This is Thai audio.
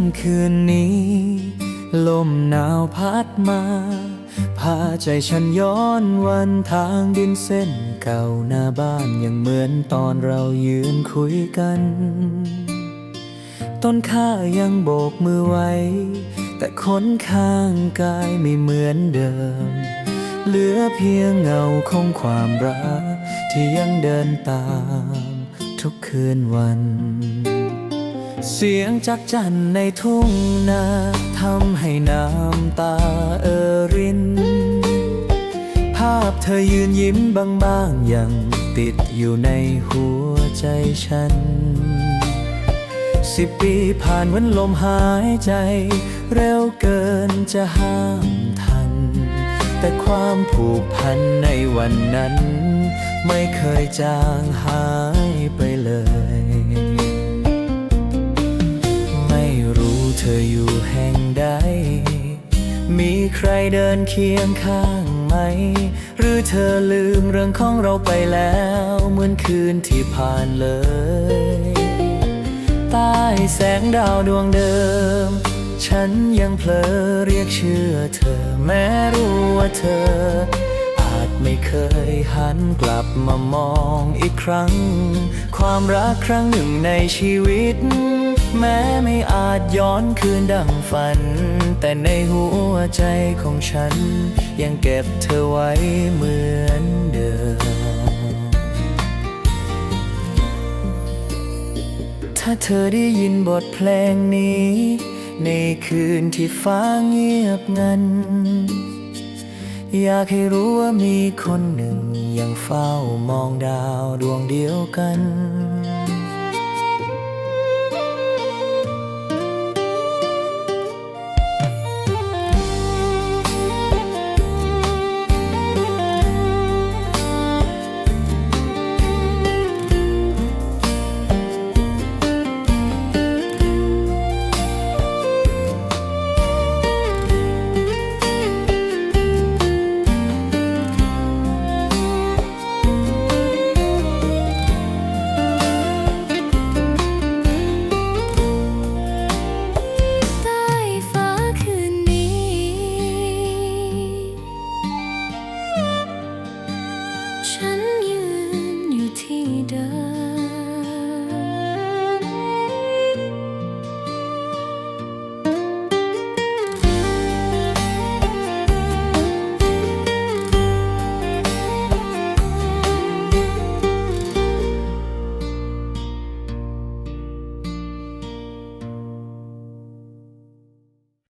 ค่ำคืนนี้ ลมหนาวพัดมา พาใจฉันย้อนวันทางดินเส้นเก่าหน้าบ้านยังเหมือนตอนเรายืนคุยกัน ต้นข้ายังโบกมือไว้ แต่คนข้างกายไม่เหมือนเดิม เหลือเพียงเงาของความรัก ที่ยังเดินตามทุกคืนวัน เสียงจักจั่นในทุ่งนาทำให้น้ำตาเออริน ภาพเธอยืนยิ้มบางๆยังติดอยู่ในหัวใจฉัน สิบปีผ่านเหมือนลมหายใจ เร็วเกินจะห้ามทัน แต่ความผูกพันในวันนั้น ไม่เคยจางหาย มีใครเดินเคียงข้างไหม หรือเธอลืมเรื่องของเราไปแล้ว เหมือนคืนที่ผ่านเลย ใต้แสงดาวดวงเดิม ฉันยังเพลอเรียกชื่อเธอ แม้รู้ว่าเธอ อาจไม่เคยหันกลับมามองอีกครั้ง ความรักครั้งหนึ่งในชีวิต แม้ไม่อาจย้อนคืนดังฝัน แต่ในหัวใจของฉัน ยังเก็บเธอไว้เหมือนเดิม ถ้าเธอได้ยินบทเพลงนี้ ในคืนที่ฟ้าเงียบงัน อยากให้รู้ว่ามีคนหนึ่งยังเฝ้ามองดาวดวงเดียวกัน